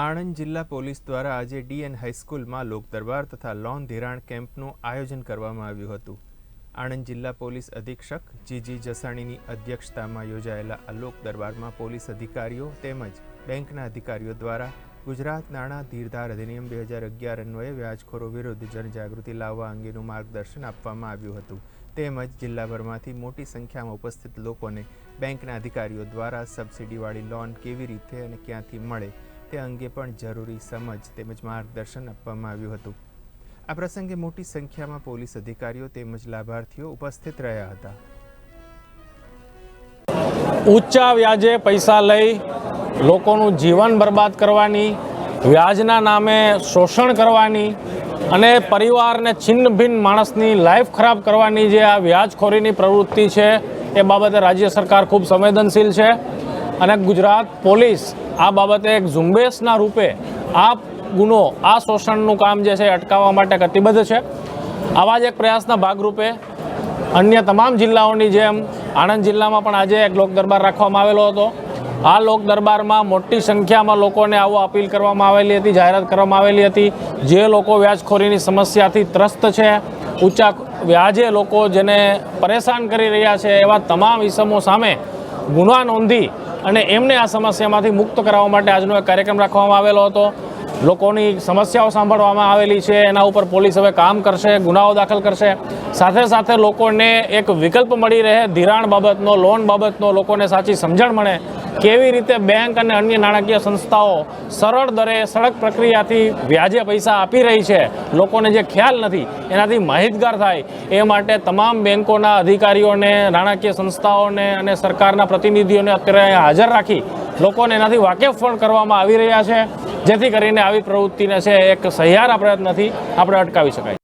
આણંદ જિલ્લા પોલીસ દ્વારા આજે ડીએન હાઈસ્કૂલમાં લોકદરબાર તથા લોન ધિરાણ કેમ્પનું આયોજન કરવામાં આવ્યું હતું. આણંદ જિલ્લા પોલીસ અધિક્ષક જીજી જસાણીની અધ્યક્ષતામાં યોજાયેલા આ લોકદરબારમાં પોલીસ અધિકારીઓ તેમજ બેંકના અધિકારીઓ દ્વારા ગુજરાત નાણાં ધીરધાર અધિનિયમ બે હજાર અગિયાર અન્વયે વ્યાજખોરો વિરુદ્ધ જનજાગૃતિ લાવવા અંગેનું માર્ગદર્શન આપવામાં આવ્યું હતું. તેમજ જિલ્લાભરમાંથી મોટી સંખ્યામાં ઉપસ્થિત લોકોને બેંકના અધિકારીઓ દ્વારા સબસિડીવાળી લોન કેવી રીતે અને ક્યાંથી મળે તે અંગે પણ જરૂરી સમજ તેમજ માર્ગદર્શન આપવામાં આવ્યું હતું. આ પ્રસંગે મોટી સંખ્યામાં પોલીસ અધિકારીઓ તેમજ લાભાર્થીઓ ઉપસ્થિત રહ્યા હતા. ઊંચા વ્યાજે પૈસા લઈ લોકોનું જીવન બરબાદ કરવાની, વ્યાજના નામે શોષણ કરવાની અને પરિવારને છિન્ન ભિન્ન માણસની લાઈફ ખરાબ કરવાની જે આ વ્યાજખોરીની પ્રવૃત્તિ છે, એ બાબતે રાજ્ય સરકાર ખૂબ સંવેદનશીલ છે. અને ગુજરાત પોલીસ આ બાબતે એક ઝુંબેશના રૂપે આ ગુનો, આ શોષણનું કામ જે છે અટકાવવા માટે કટિબદ્ધ છે. આવા જ એક પ્રયાસના ભાગરૂપે અન્ય તમામ જિલ્લાઓની જેમ આણંદ જિલ્લામાં પણ આજે એક લોક દરબાર રાખવામાં આવેલો હતો. આ લોક દરબારમાં મોટી સંખ્યામાં લોકોને આવો અપીલ કરવામાં આવેલી હતી, જાહેરાત કરવામાં આવેલી હતી. જે લોકો વ્યાજખોરીની સમસ્યાથી ત્રસ્ત છે, ઊંચા વ્યાજે લોકો જેને પરેશાન કરી રહ્યા છે એવા તમામ ઇસમો સામે ગુના નોંધી અને એમને આ સમસ્યામાંથી મુક્ત કરાવવા માટે આજનો એક કાર્યક્રમ રાખવામાં આવેલો હતો. લોકોની સમસ્યાઓ સાંભળવામાં આવેલી છે. એના ઉપર પોલીસ હવે કામ કરશે, ગુનાઓ દાખલ કરશે. સાથે સાથે લોકોને એક વિકલ્પ મળી રહે, ધિરાણ બાબતનો, લોન બાબતનો લોકોને સાચી સમજણ મળે કેવી રીતે બેંક અને અન્ય નાણાકીય સંસ્થાઓ સરળ દરે સડક પ્રક્રિયાથી વ્યાજે પૈસા આપી રહી છે, લોકોને જે ખ્યાલ નથી, એનાથી માહિતગાર થાય. એ માટે તમામ બેંકોના અધિકારીઓને, નાણાકીય સંસ્થાઓને અને સરકારના પ્રતિનિધિઓને અત્યારે હાજર રાખી, લોકોને એનાથી વાકેફ પણ કરવામાં આવી રહ્યા છે. જેથી કરીને આવી પ્રવૃત્તિને છે, એક સહિયારા પ્રયત્નથી આપણે અટકાવી શકાય.